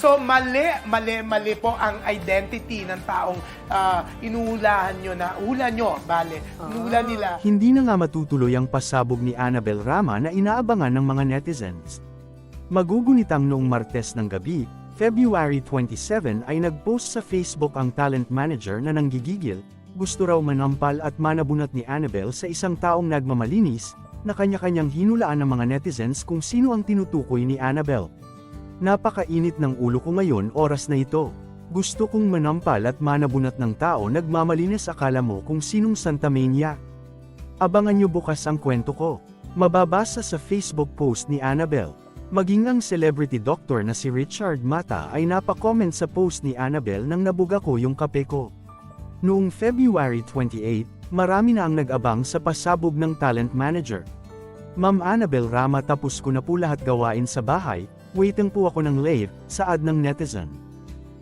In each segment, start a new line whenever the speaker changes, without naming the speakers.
So mali, mali, mali po ang identity ng taong ah, inuhulahan nyo na, hula nyo, bale, inuhula nila.
Hindi na nga matutuloy ang pasabog ni Annabel Rama na inaabangan ng mga netizens. Magugunitang noong Martes ng gabi, February 27 ay nagpost sa Facebook ang talent manager na nanggigigil, gusto raw manampal at manabunat ni Annabel sa isang taong nagmamalinis, na kanya-kanyang hinulaan ng mga netizens kung sino ang tinutukoy ni Annabel. Napakainit ng ulo ko ngayon oras na ito. Gusto kong manampal at manabunat ng tao nagmamalinis akala mo kung sinong Santa Mania. Abangan nyo bukas ang kwento ko. Mababasa sa Facebook post ni Annabel. Maging ang celebrity doctor na si Richard Mata ay napakomment sa post ni Annabel nang nabuga ko yung kape ko. Noong February 28, marami na ang nag-abang sa pasabog ng talent manager. Ma'am Annabel Rama tapos ko na po lahat gawain sa bahay, waiting po ako ng late, saad ng netizen.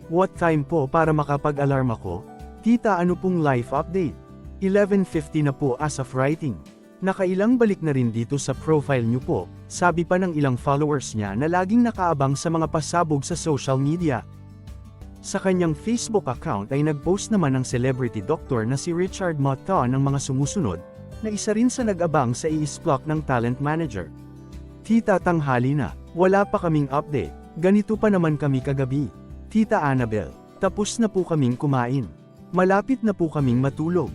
What time po para makapag-alarm ako? Tita ano pong life update? 11.50 na po as of writing. Nakailang balik na rin dito sa profile niyo po, sabi pa ng ilang followers niya na laging nakaabang sa mga pasabog sa social media. Sa kanyang Facebook account ay nagpost naman ang celebrity doctor na si Richard Mata ng mga sumusunod, na isa rin sa nag-abang sa i-splok ng talent manager. Tita tanghali na, wala pa kaming update, ganito pa naman kami kagabi. Tita Annabel, tapos na po kaming kumain. Malapit na po kaming matulog.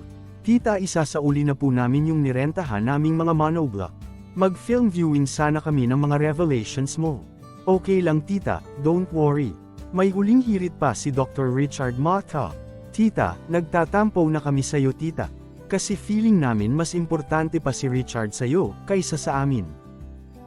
Tita isa sa uli na po namin yung nirentahan naming mga monoblock. Mag-film viewing sana kami ng mga revelations mo. Okay lang tita, don't worry. May huling hirit pa si Dr. Richard Mata. Tita, nagtatampo na kami sa'yo tita. Kasi feeling namin mas importante pa si Richard sa'yo, kaysa sa amin.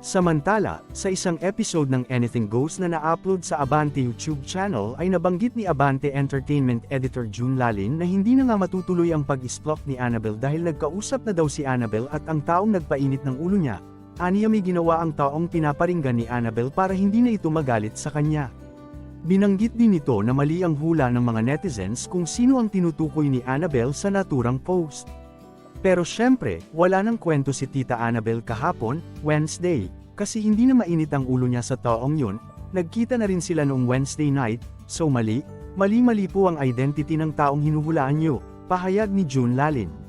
Samantala, sa isang episode ng Anything Goes na na-upload sa Abante YouTube channel ay nabanggit ni Abante Entertainment Editor June Lalin na hindi na nga matutuloy ang pag-isplok ni Annabel dahil nagkausap na daw si Annabel at ang taong nagpainit ng ulo niya. Aniya may ginawa ang taong pinaparinggan ni Annabel para hindi na ito magalit sa kanya. Binanggit din ito na mali ang hula ng mga netizens kung sino ang tinutukoy ni Annabel sa naturang post. Pero syempre, wala nang kwento si Tita Annabel kahapon, Wednesday, kasi hindi na mainit ang ulo niya sa taong yun, nagkita na rin sila noong Wednesday night, so mali, mali-mali po ang identity ng taong hinuhulaan niyo, pahayag ni June Lalin.